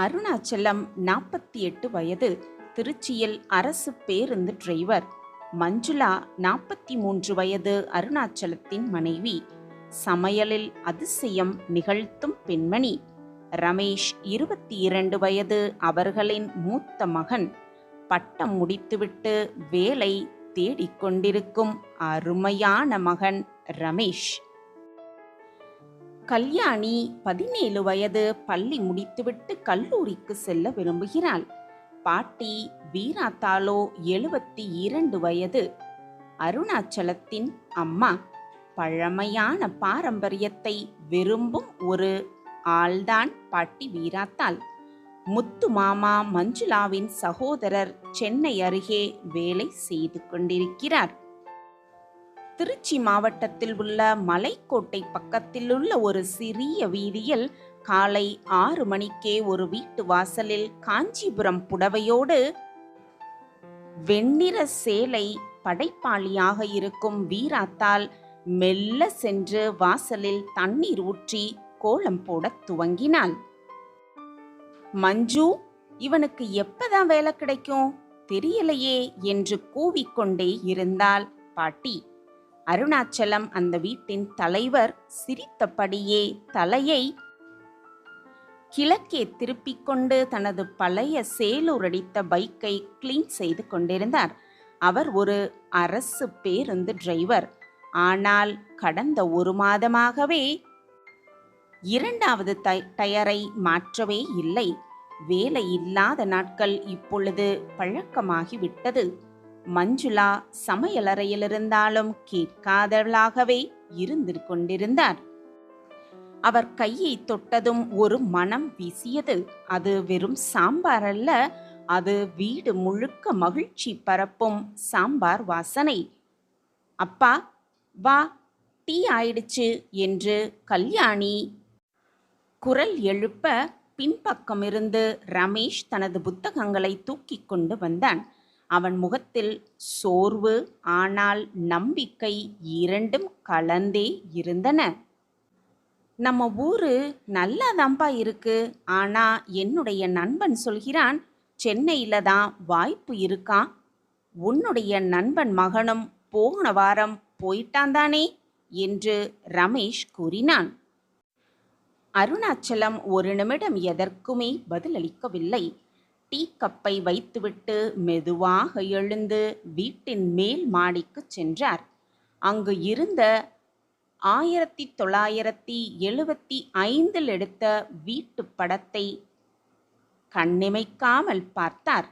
அருணாச்சலம் நாற்பத்தி எட்டு வயது திருச்சியில் அரசு பேருந்து டிரைவர். மஞ்சுளா நாற்பத்தி மூன்று வயது அருணாச்சலத்தின் மனைவி. சமையலில் அதிசயம் நிகழ்த்தும் பெண்மணி. ரமேஷ் இருபத்தி இரண்டு வயது அவர்களின் மூத்த மகன். பட்டம் முடித்துவிட்டு வேலை தேடிக்கொண்டிருக்கும் அருமையான மகன் ரமேஷ். கல்யாணி பதினேழு வயது பள்ளி முடித்துவிட்டு கல்லூரிக்கு செல்ல விரும்புகிறாள். பாட்டி வீராத்தாலோ எழுபத்தி இரண்டு வயது. அருணாச்சலத்தின் அம்மா பழமையான பாரம்பரியத்தை விரும்பும் ஒரு ஆள்தான் பாட்டி வீராத்தாள். முத்து மாமா மஞ்சுளாவின் சகோதரர் சென்னை அருகே வேலை செய்து கொண்டிருக்கிறார். திருச்சி மாவட்டத்தில் உள்ள மலைக்கோட்டை பக்கத்தில் உள்ள ஒரு சிறிய வீதியில் காலை ஆறு மணிக்கே ஒரு வீட்டு வாசலில் காஞ்சிபுரம் புடவையோடு வெண்ணிற சேலை படைப்பாளியாக இருக்கும் வீராத்தால் மெல்ல சென்று வாசலில் தண்ணீர் ஊற்றி கோலம் போடத் துவங்கினாள். மஞ்சு இவனுக்கு எப்பதான் வேலை கிடைக்கும்? தெரியலையே என்று கூவிக்கொண்டே இருந்தாள் பாட்டி. அருணாச்சலம் அந்த வீட்டின் தலைவர் சிரித்தபடியே தலையை கிழக்கே திருப்பிக் கொண்டு தனது பழைய சேலூர் பைக்கை கிளீன் செய்து கொண்டிருந்தார். அவர் ஒரு அரசு பேருந்து டிரைவர் ஆனால் கடந்த ஒரு மாதமாகவே இரண்டாவது டயரை மாற்றவே இல்லை. வேலை இல்லாத நாட்கள் இப்பொழுது பழக்கமாகிவிட்டது. மஞ்சுளா சமையலறையிலிருந்தாலும் கேட்காதவளாகவே இருந்து கொண்டிருந்தார் அவர் கையை தொட்டதும் ஒரு மனம் வீசியது. அது வெறும் சாம்பார் அல்ல அது வீடு முழுக்க மகிழ்ச்சி பரப்பும் சாம்பார் வாசனை. அப்பா வா டீ ஆயிடுச்சு என்று கல்யாணி குரல் எழுப்ப பின்பக்கமிருந்து ரமேஷ் தனது புத்தகங்களை தூக்கிக் கொண்டு வந்தான். அவன் முகத்தில் சோர்வு ஆனால் நம்பிக்கை இரண்டும் கலந்தே இருந்தன. நம்ம ஊரு நல்லாதான்பா இருக்கு. ஆனா என்னுடைய நண்பன் சொல்கிறான் சென்னையில தான் வாய்ப்பு இருக்கான் உன்னுடைய நண்பன் மகனும் போன வாரம் போயிட்டான் தானே? என்று ரமேஷ் கூறினான். அருணாச்சலம் ஒரு நிமிடம் எதற்குமே பதிலளிக்கவில்லை. டீ கப்பை வைத்துவிட்டு மெதுவாக எழுந்து வீட்டின் மேல் மாடிக்கு சென்றார். அங்கு இருந்த ஆயிரத்தி தொள்ளாயிரத்தி எழுபத்தி ஐந்தில் எடுத்த வீட்டு படத்தை கண்ணிமைக்காமல் பார்த்தார்.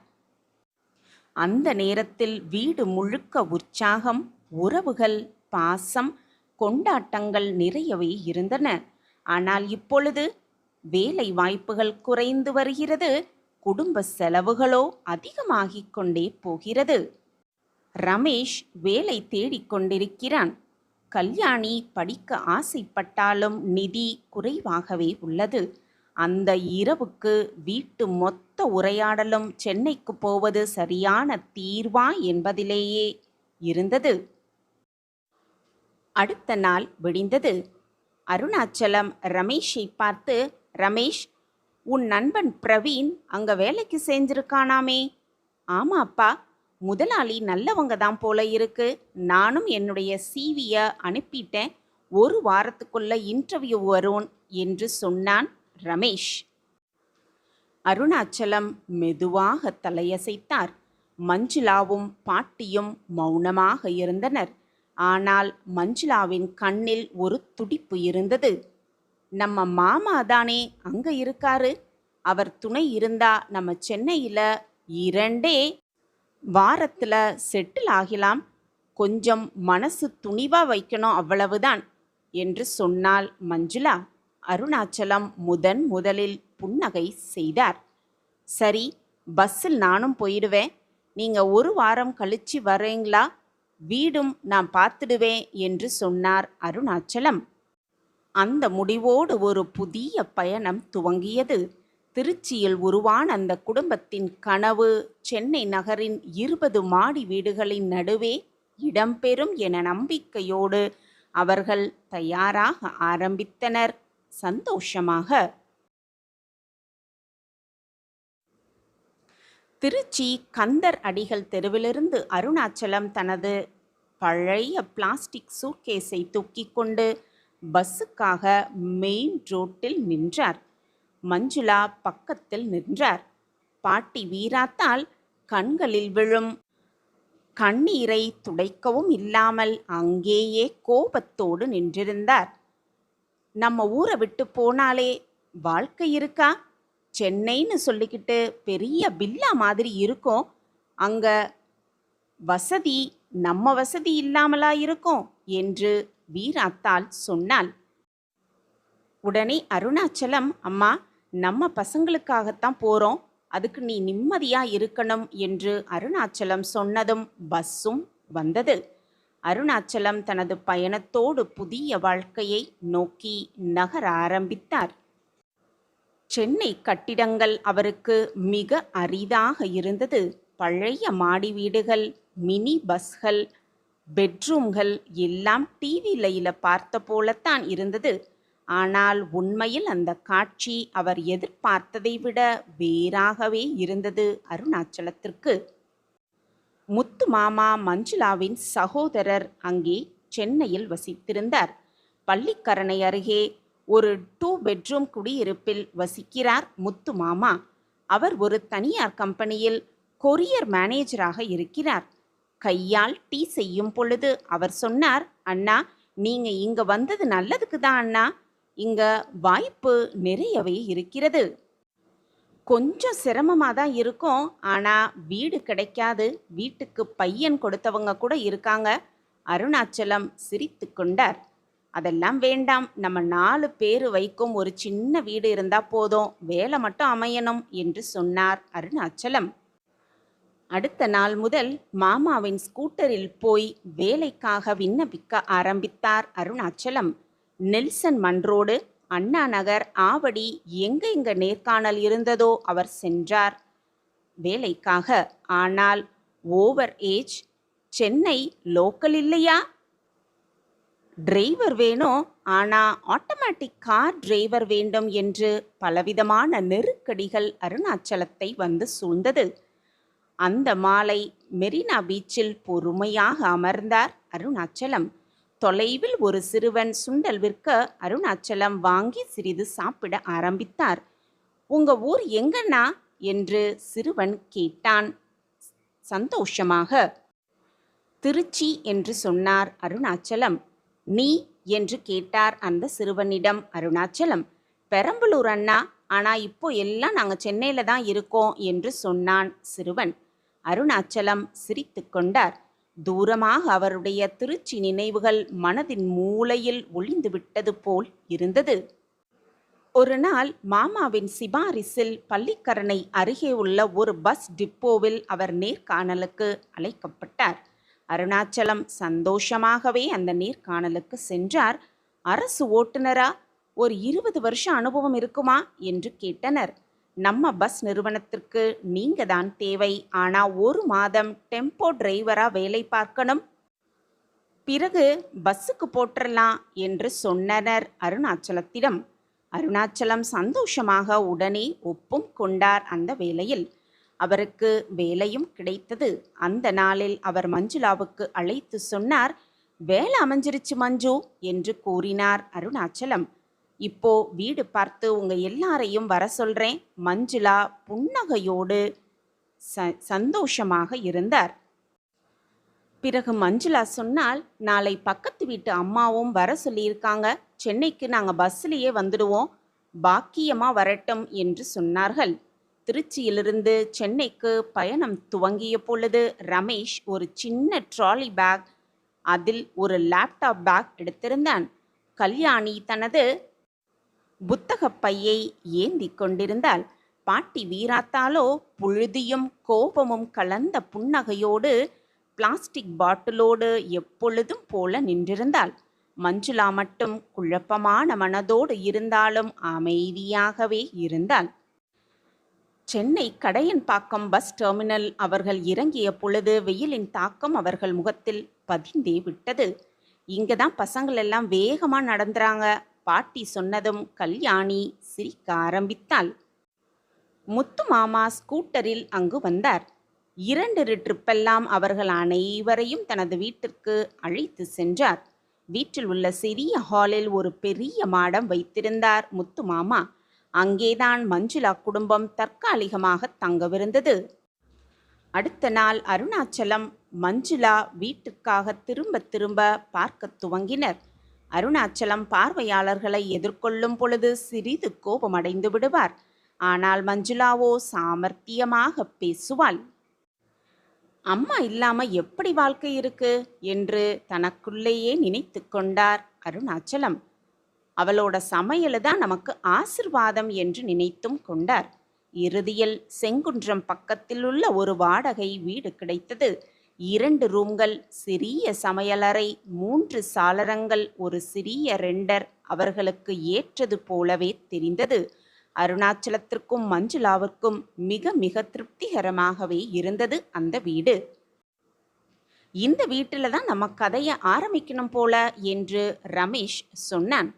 அந்த நேரத்தில் வீடு முழுக்க உற்சாகம் உறவுகள் பாசம் கொண்டாட்டங்கள் நிறையவே இருந்தன. ஆனால் இப்பொழுது வேலை வாய்ப்புகள் குறைந்து வருகிறது. குடும்ப செலவுகளோ அதிகமாகிக் கொண்டே போகிறது. ரமேஷ் வேலை தேடிக்கொண்டிருக்கிறான் கல்யாணி படிக்க ஆசைப்பட்டாலும் நிதி குறைவாகவே உள்ளது. அந்த இரவுக்கு வீட்டு மொத்த உரையாடலும் சென்னைக்கு போவது சரியான தீர்வா என்பதிலேயே இருந்தது. அடுத்த நாள் விடிந்தது. அருணாச்சலம் ரமேஷை பார்த்து ரமேஷ் உன் நண்பன் பிரவீன் அங்க வேலைக்கு செஞ்சிருக்கானாமே ஆமா அப்பா முதலாளி நல்லவங்க தான் போல இருக்கு. நானும் என்னுடைய சிவிய அனுப்பிட்டேன். ஒரு வாரத்துக்குள்ள இன்டர்வியூ வரும் என்று சொன்னான் ரமேஷ். அருணாச்சலம் மெதுவாக தலையசைத்தார். மஞ்சுளாவும் பாட்டியும் மௌனமாக இருந்தனர். ஆனால் மஞ்சுளாவின் கண்ணில் ஒரு துடிப்பு இருந்தது. நம்ம மாமா தானே அங்கே இருக்காரு. அவர் துணை இருந்தா நம்ம சென்னையில் இரண்டே வாரத்தில் செட்டில் ஆகலாம். கொஞ்சம் மனசு துணிவாக வைக்கணும் அவ்வளவுதான் என்று சொன்னால் மஞ்சுளா அருணாச்சலம் முதன் முதலில் புன்னகை செய்தார். சரி பஸ்ஸில் நானும் போயிடுவேன். நீங்கள் ஒரு வாரம் கழிச்சு வரீங்களா? வீடும் நான் பார்த்துடுவேன் என்று சொன்னார் அருணாச்சலம். அந்த முடிவோடு ஒரு புதிய பயணம் துவங்கியது. திருச்சியில் உருவான அந்த குடும்பத்தின் கனவு சென்னை நகரின் இருபது மாடி வீடுகளின் நடுவே இடம்பெறும் என நம்பிக்கையோடு அவர்கள் தயாராக ஆரம்பித்தனர். சந்தோஷமாக. திருச்சி கந்தர் அடிகள் தெருவிலிருந்து அருணாச்சலம் தனது பழைய பிளாஸ்டிக் சூட்கேஸை தூக்கிக் கொண்டு பஸ்ஸுக்காக மெயின் ரோட்டில் நின்றார். மஞ்சுளா பக்கத்தில் நின்றார். பாட்டி வீராத்தால் கண்களில் விழும். கண்ணீரை துடைக்கவும் இல்லாமல் அங்கேயே கோபத்தோடு நின்றிருந்தார். நம்ம ஊரை விட்டு போனாலே வாழ்க்கை இருக்கா? சென்னைன்னு சொல்லிக்கிட்டு பெரிய பில்லா மாதிரி இருக்கும். அங்க வசதி நம்ம வசதி இல்லாமலா இருக்கும் என்று வீராத்தாள் சொன்னாள். உடனே அருணாச்சலம் அம்மா நம்ம பசங்களுக்காகத்தான் போறோம். அதுக்கு நீ நிம்மதியா இருக்கணும் என்று அருணாச்சலம் சொன்னதும் பஸ்ஸும் வந்தது. அருணாச்சலம் தனது பயணத்தோடு புதிய வாழ்க்கையை நோக்கி நகர ஆரம்பித்தார். சென்னை கட்டிடங்கள் அவருக்கு மிக அரிதாக இருந்தது. பழைய மாடி வீடுகள் மினி பஸ்கள் பெட்ரூம்கள் எல்லாம் டிவி லையில் பார்த்த போலத்தான் இருந்தது. ஆனால் உண்மையில் அந்த காட்சி அவர் எதிர்பார்த்ததை விட வேறாகவே இருந்தது அருணாச்சலத்திற்கு. முத்து மாமா மஞ்சுளாவின் சகோதரர் அங்கே சென்னையில் வசித்திருந்தார். பள்ளிக்கரணை அருகே ஒரு டூ பெட்ரூம் குடியிருப்பில் வசிக்கிறார் முத்து மாமா. அவர் ஒரு தனியார் கம்பெனியில் கொரியர் மேனேஜராக இருக்கிறார். கையால் டீ செய்யும் பொழுது அவர் சொன்னார் அண்ணா நீங்க இங்க வந்தது நல்லதுக்கு தான் அண்ணா. இங்க வாய்ப்பு நிறையவே இருக்கிறது. கொஞ்சம் சிரமமாக தான் இருக்கும். ஆனால் வீடு கிடைக்காது. வீட்டுக்கு பையன் கொடுத்தவங்க கூட இருக்காங்க. அருணாச்சலம் சிரித்து கொண்டார். அதெல்லாம் வேண்டாம். நம்ம நாலு பேர் வைக்கும் ஒரு சின்ன வீடு இருந்தால் போதும். வேலை மட்டும் அமையணும் என்று சொன்னார் அருணாச்சலம். அடுத்த நாள் முதல் மாமாவின் ஸ்கூட்டரில் போய் வேலைக்காக விண்ணப்பிக்க ஆரம்பித்தார் அருணாச்சலம். நெல்சன் மன்றோடு அண்ணா நகர் ஆவடி எங்க எங்க நேர்காணல் இருந்ததோ அவர் சென்றார். வேலைக்காக ஆனால் ஓவர் ஏஜ் சென்னை லோக்கல் இல்லையா? டிரைவர் வேணும் ஆனா ஆட்டோமேட்டிக் கார் டிரைவர் வேண்டும் என்று பலவிதமான நெருக்கடிகள் அருணாச்சலத்தை வந்து சூழ்ந்தது. அந்த மாலை மெரினா பீச்சில் பொறுமையாக அமர்ந்தார் அருணாச்சலம். தொலைவில் ஒரு சிறுவன் சுண்டல் விற்க அருணாச்சலம் வாங்கி சிறிது சாப்பிட ஆரம்பித்தார். உங்க ஊர் எங்கண்ணா? என்று சிறுவன் கேட்டான். சந்தோஷமாக. திருச்சி என்று சொன்னார் அருணாச்சலம். நீ? என்று கேட்டார் அந்த சிறுவனிடம் அருணாச்சலம். பெரம்பலூர் அண்ணா ஆனால் இப்போ எல்லாம் நாங்கள் சென்னையில் தான் இருக்கோம் என்று சொன்னான் சிறுவன். அருணாச்சலம் சிரித்து கொண்டார். தூரமாக அவருடைய திருச்சி நினைவுகள் மனதின் மூலையில் ஒளிந்து விட்டது போல் இருந்தது. ஒரு நாள் மாமாவின் சிபாரிசில் பள்ளிக்கரணை அருகே உள்ள ஒரு பஸ் டிப்போவில் அவர் நேர்காணலுக்கு அழைக்கப்பட்டார். அருணாச்சலம் சந்தோஷமாகவே அந்த நேர்காணலுக்கு சென்றார். அரசு ஓட்டுநரா? ஒரு இருபது வருஷ அனுபவம் இருக்குமா? என்று கேட்டனர். நம்ம பஸ் நிறுவனத்திற்கு நீங்க தான் தேவை. ஆனா ஒரு மாதம் டெம்போ டிரைவரா வேலை பார்க்கணும். பிறகு பஸ்ஸுக்கு போட்டுறலாம் என்று சொன்னனர் அருணாச்சலத்திடம். அருணாச்சலம் சந்தோஷமாக உடனே ஒப்பும் கொண்டார் அந்த வேலையில் அவருக்கு வேலையும் கிடைத்தது. அந்த நாளில் அவர் மஞ்சுளாவுக்கு அழைத்து சொன்னார் வேலை அமைஞ்சிருச்சு மஞ்சு என்று கூறினார் அருணாச்சலம். இப்போ வீடு பார்த்து உங்க எல்லாரையும் வர சொல்றேன். மஞ்சுளா புன்னகையோடு ச சந்தோஷமாக இருந்தார். பிறகு மஞ்சுளா சொன்னால் நாளை பக்கத்து வீட்டு அம்மாவும் வர சொல்லியிருக்காங்க. சென்னைக்கு நாங்கள் பஸ்ஸிலேயே வந்துடுவோம். பாக்கியமாக வரட்டும் என்று சொன்னார்கள். திருச்சியிலிருந்து சென்னைக்கு பயணம் துவங்கிய பொழுது ரமேஷ் ஒரு சின்ன ட்ராலி பேக் அதில் ஒரு லேப்டாப் பேக் எடுத்திருந்தான். கல்யாணி தனது புத்தகப் பையை ஏந்தி கொண்டிருந்தால் பாட்டி வீராத்தாலோ புழுதியும் கோபமும் கலந்த புன்னகையோடு பிளாஸ்டிக் பாட்டிலோடு எப்பொழுதும் போல நின்றிருந்தாள். மஞ்சுளா மட்டும் குழப்பமான மனதோடு இருந்தாலும் அமைதியாகவே இருந்தாள். சென்னை கடையன்பாக்கம் பஸ் டெர்மினல் அவர்கள் இறங்கிய பொழுது வெயிலின் தாக்கம் அவர்கள் முகத்தில் பதிந்தே விட்டது. இங்கே தான் பசங்கள் எல்லாம் வேகமா நடந்துறாங்க. பாட்டி சொன்னதும் கல்யாணி சிரிக்க ஆரம்பித்தாள். முத்து மாமா ஸ்கூட்டரில் அங்கு வந்தார். இரண்டு ட்ரிப்பெல்லாம் அவர்கள் அனைவரையும் தனது வீட்டிற்கு அழைத்து சென்றார். வீட்டில் உள்ள சிறிய ஹாலில் ஒரு பெரிய மாடம் வைத்திருந்தார் முத்து மாமா. அங்கேதான் மஞ்சுளா குடும்பம் தற்காலிகமாக தங்கவிருந்தது. அடுத்த நாள் அருணாச்சலம் மஞ்சுளா வீட்டுக்காக திரும்ப திரும்ப பார்க்க துவங்கினர். அருணாச்சலம் பார்வையாளர்களை எதிர்கொள்ளும் பொழுது சிறிது கோபமடைந்து விடுவார். ஆனால் மஞ்சுளாவோ சாமர்த்தியமாக பேசுவாள். அம்மா இல்லாம எப்படி வாழ்க்கை இருக்கு? என்று தனக்குள்ளேயே நினைத்து கொண்டார் அருணாச்சலம். அவளோட சமையல் தான் நமக்கு ஆசிர்வாதம் என்று நினைத்தும் கொண்டார். இறுதியில் செங்குன்றம் பக்கத்தில் உள்ள ஒரு வாடகை வீடு கிடைத்தது. இரண்டு ரூம்கள் சிறிய சமையலறை மூன்று சாளரங்கள் ஒரு சிறிய ரெண்டர் அவர்களுக்கு ஏற்றது போலவே தெரிந்தது. அருணாச்சலத்திற்கும் மஞ்சுளாவிற்கும் மிக மிக திருப்திகரமாகவே இருந்தது அந்த வீடு. இந்த வீட்டில் தான் நம்ம கதையை ஆரம்பிக்கணும் போல என்று ரமேஷ் சொன்னான்.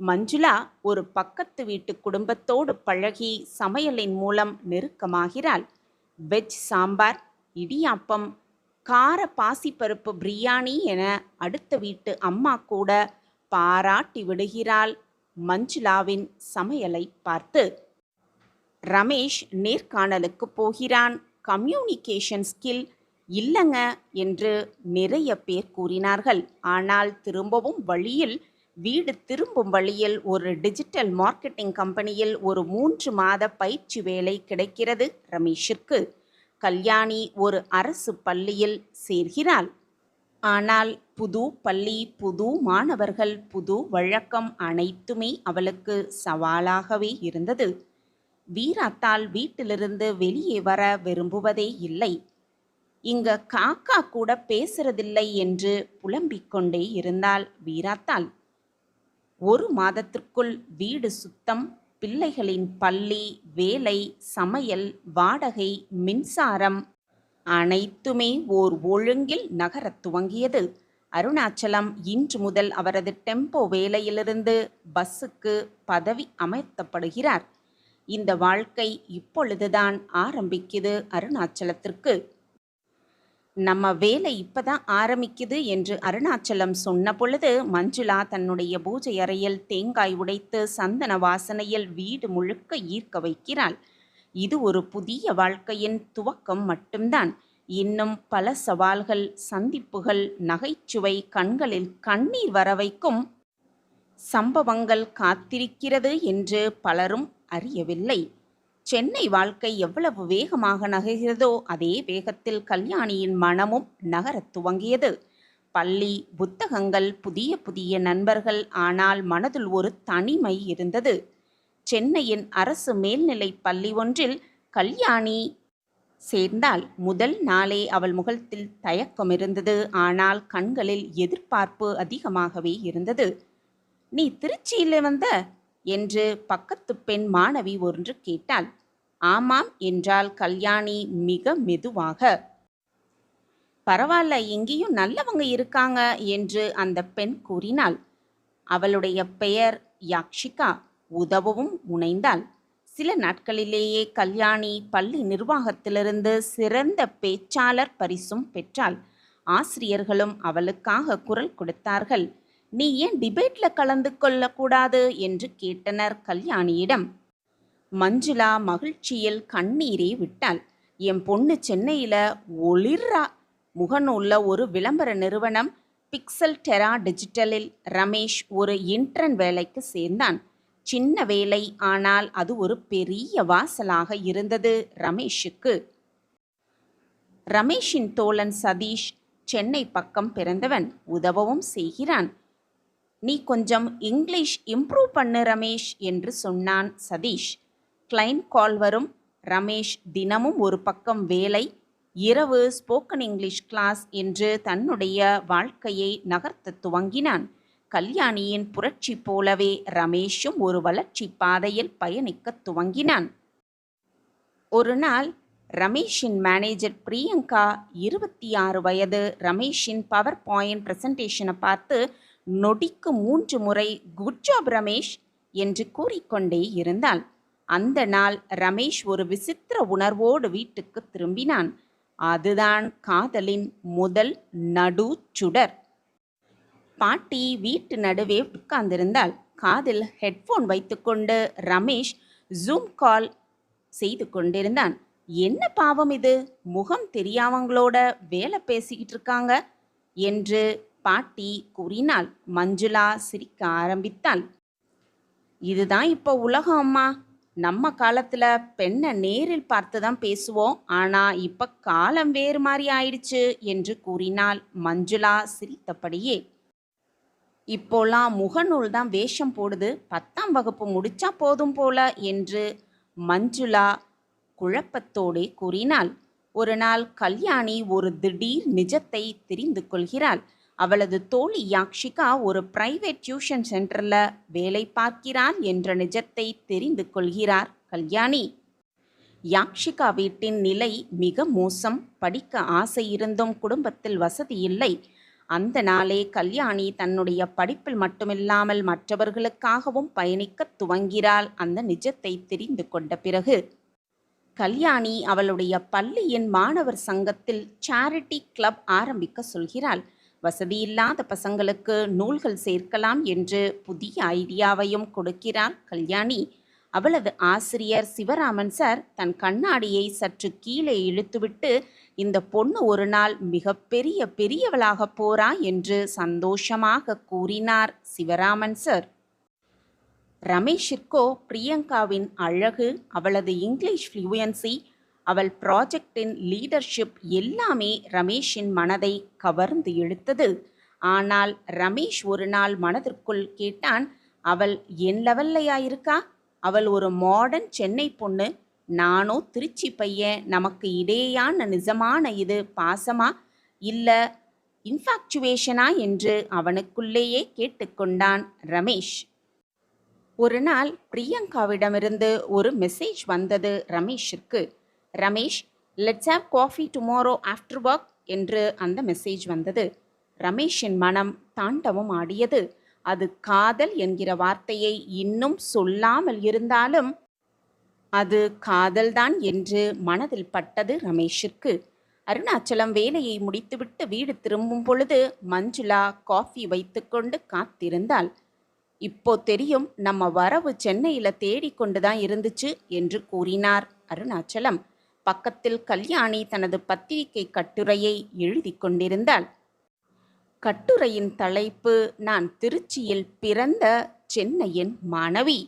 மஞ்சுளா ஒரு பக்கத்து வீட்டு குடும்பத்தோடு பழகி சமையலின் மூலம் நெருக்கமாகிறாள். வெஜ் சாம்பார் இடியாப்பம் கார பாசிப்பருப்பு பிரியாணி என அடுத்த வீட்டு அம்மா கூட பாராட்டி விடுகிறாள் மஞ்சுளாவின் சமையலை பார்த்து. ரமேஷ் நேர்காணலுக்கு போகிறான். கம்யூனிகேஷன் ஸ்கில் இல்லைங்க என்று நிறைய பேர் கூறினார்கள். ஆனால் திரும்பவும் வழியில் வீடு திரும்பும் வழியில் ஒரு டிஜிட்டல் மார்க்கெட்டிங் கம்பெனியில் ஒரு மூன்று மாத பயிற்சி வேலை கிடைக்கிறது ரமேஷிற்கு. கல்யாணி ஒரு அரசு பள்ளியில் சேர்கிறாள். ஆனால் புது பள்ளி புது மாணவர்கள் புது வழக்கம் அனைத்துமே அவளுக்கு சவாலாகவே இருந்தது. வீராத்தால் வீட்டிலிருந்து வெளியே வர விரும்புவதே இல்லை. இங்க காக்கா கூட பேசுறதில்லை என்று புலம்பிக் கொண்டே இருந்தாள் வீராத்தாள். ஒரு மாதத்திற்குள் வீடு சுத்தம் பிள்ளைகளின் பள்ளி வேலை சமையல் வாடகை மின்சாரம் அனைத்துமே ஓர் ஒழுங்கில் நகரத் துவங்கியது. அருணாச்சலம் இன்று முதல் அவரது டெம்போ வேலையிலிருந்து பஸ்ஸுக்கு பதவி அமைத்தப்படுகிறார் இந்த வாழ்க்கை இப்பொழுதுதான் ஆரம்பிக்குது அருணாச்சலத்திற்கு. நம்ம வேலை இப்பதான் ஆரம்பிக்குது என்று அருணாச்சலம் சொன்ன பொழுது மஞ்சுளா தன்னுடைய பூஜை அறையில் தேங்காய் உடைத்து சந்தன வாசனையில் வீடு முழுக்க ஈர்க்க வைக்கிறாள். இது ஒரு புதிய வாழ்க்கையின் துவக்கம் மட்டும்தான். இன்னும் பல சவால்கள் சந்திப்புகள் நகைச்சுவை கண்களில் கண்ணீர் வர வைக்கும் சம்பவங்கள் காத்திருக்கிறது என்று பலரும் அறியவில்லை. சென்னை வாழ்க்கை எவ்வளவு வேகமாக நகர்கிறதோ அதே வேகத்தில் கல்யாணியின் மனமும் நகரத் துவங்கியது. பள்ளி புத்தகங்கள் புதிய புதிய நண்பர்கள் ஆனால் மனதில் ஒரு தனிமை இருந்தது. சென்னையின் அரசு மேல்நிலை பள்ளி ஒன்றில் கல்யாணி சேர்ந்தால் முதல் நாளே அவள் முகத்தில் தயக்கம் இருந்தது. ஆனால் கண்களில் எதிர்பார்ப்பு அதிகமாகவே இருந்தது. நீ திருச்சியில் வந்த என்று பக்கத்து பெண் மாணவி ஒன்று கேட்டாள். ஆமாம் என்றால் கல்யாணி மிக மெதுவாக. பரவாயில்ல எங்கேயும் நல்லவங்க இருக்காங்க என்று அந்த பெண் கூறினாள். அவளுடைய பெயர் யாக்ஷிகா. உதவவும் முனைந்தாள். சில நாட்களிலேயே கல்யாணி பள்ளி நிர்வாகத்திலிருந்து சிறந்த பேச்சாளர் பரிசும் பெற்றாள். ஆசிரியர்களும் அவளுக்காக குரல் கொடுத்தார்கள். நீ ஏன் டிபேட்ல கலந்து கொள்ளக்கூடாது? என்று கேட்டனர் கல்யாணியிடம். மஞ்சுளா மகிழ்ச்சியில் கண்ணீரே விட்டாள். என் பொண்ணு சென்னையில ஒளிர்றா. முகநூல்ல ஒரு விளம்பர நிறுவனம் பிக்சல் டெரா டிஜிட்டலில் ரமேஷ் ஒரு இன்டர்ன் வேலைக்கு சேர்ந்தான். சின்ன வேலை ஆனால் அது ஒரு பெரிய வாசலாக இருந்தது ரமேஷுக்கு. ரமேஷின் தோழன் சதீஷ் சென்னை பக்கம் பிறந்தவன். உதவவும் செய்கிறான். நீ கொஞ்சம் இங்கிலீஷ் இம்ப்ரூவ் பண்ணு ரமேஷ் என்று சொன்னான் சதீஷ். கிளைண்ட் கால் வரும். ரமேஷ் தினமும் ஒரு பக்கம் வேலை. இரவு ஸ்போக்கன் இங்கிலீஷ் கிளாஸ் என்று தன்னுடைய வாழ்க்கையை நகர்த்த துவங்கினான். கல்யாணியின் புரட்சி போலவே ரமேஷும் ஒரு வளர்ச்சி பாதையில் பயணிக்கத் துவங்கினான். ஒரு நாள் ரமேஷின் மேனேஜர் பிரியங்கா இருபத்தி ஆறு வயது ரமேஷின் பவர் பாயிண்ட் பிரசன்டேஷனை பார்த்து நொடிக்கு மூன்று முறை குட் ஜாப் ரமேஷ் என்று கூறிக்கொண்டே இருந்தாள். அந்த நாள் ரமேஷ் ஒரு விசித்திர உணர்வோடு வீட்டுக்கு திரும்பினான். அதுதான் காதலின் முதல் நடு சுடர். பாட்டி வீட்டு நடுவே உட்கார்ந்திருந்தாள். காதில் ஹெட்ஃபோன் வைத்துக்கொண்டு ரமேஷ் ஜூம் கால் செய்து கொண்டிருந்தான். என்ன பாவம் இது? முகம் தெரியாதவங்களோட வேலை பேசிக்கிட்டு இருக்காங்க? என்று பாட்டி கூறினாள். மஞ்சுளா சிரிக்க ஆரம்பித்தாள். இதுதான் இப்போ உலகம் அம்மா. நம்ம காலத்துல பெண்ணை நேரில் பார்த்து தான் பேசுவோம். ஆனா இப்ப காலம் வேறு மாதிரி ஆயிடுச்சு என்று கூறினாள் மஞ்சுளா சிரித்தபடியே. இப்போலாம் முகநூல் தான் வேஷம் போடுது. பத்தாம் வகுப்பு முடிச்சா போதும் போல என்று மஞ்சுளா குழப்பத்தோடே கூறினாள். ஒரு நாள் கல்யாணி ஒரு திடீர் நிஜத்தை தெரிந்து கொள்கிறாள். அவளது தோழி யாக்ஷிகா ஒரு பிரைவேட் டியூஷன் சென்டரில் வேலை பார்க்கிறாள் என்ற நிஜத்தை தெரிந்து கொள்கிறார் கல்யாணி. யாக்ஷிகா வீட்டின் நிலை மிக மோசம். படிக்க ஆசை இருந்தும் குடும்பத்தில் வசதி இல்லை. அந்த நாளே கல்யாணி தன்னுடைய படிப்பில் மட்டுமில்லாமல் மற்றவர்களுக்காகவும் பயணிக்கத் துவங்கிறாள் அந்த நிஜத்தை தெரிந்து கொண்ட பிறகு. கல்யாணி அவளுடைய பள்ளியின் மாணவர் சங்கத்தில் சேரிட்டி கிளப் ஆரம்பிக்க சொல்கிறாள். வசதியில்லாத பசங்களுக்கு நூல்கள் சேர்க்கலாம் என்று புதிய ஐடியாவையும் கொடுக்கிறார் கல்யாணி. அவளது ஆசிரியர் சிவராமன் சார் தன் கண்ணாடியை சற்று கீழே இழுத்துவிட்டு இந்த பொண்ணு ஒரு நாள் மிகப்பெரிய பெரியவளாக போறா என்று சந்தோஷமாக கூறினார் சிவராமன் சார். ரமேஷிற்கோ பிரியங்காவின் அழகு அவளது இங்கிலீஷ் ஃப்ளூயன்சி அவள் ப்ராஜெக்டின் லீடர்ஷிப் எல்லாமே ரமேஷின் மனதை கவர்ந்து இழுத்தது. ஆனால் ரமேஷ் ஒரு நாள் மனதிற்குள் கேட்டான் அவள் என் லெவல்லையா இருக்கா? அவள் ஒரு மாடர்ன் சென்னை பொண்ணு. நானோ திருச்சி பையன். நமக்கு இடையேயான நிஜமான இது பாசமா? இல்லை இன்ஃபாக்சுவேஷனா என்று அவனுக்குள்ளேயே கேட்டுக்கொண்டான் ரமேஷ். ஒரு நாள் பிரியங்காவிடமிருந்து ஒரு மெசேஜ் வந்தது ரமேஷிற்கு. Ramesh let's have coffee tomorrow after work என்று அந்த மெசேஜ் வந்தது. ரமேஷின் மனம் தாண்டவம் ஆடியது. அது காதல் என்கிற வார்த்தையை இன்னும் சொல்லாமல் இருந்தாலும் அது காதல்தான் என்று மனதில் பட்டது ரமேஷிற்கு. அருணாச்சலம் வேலையை முடித்துவிட்டு வீடு திரும்பும் பொழுது மஞ்சுளா காஃபி வைத்துக்கொண்டு காத்திருந்தாள். இப்போ தெரியும் நம்ம வரவு சென்னையில் தேடிக்கொண்டு தான் இருந்துச்சு என்று கூறினார் அருணாச்சலம். பக்கத்தில் கல்யாணி தனது பத்திரிகை கட்டுரையை எழுதி கொண்டிருந்தாள். கட்டுரையின் தலைப்பு நான் திருச்சியில் பிறந்த சென்னையின் மாணவி.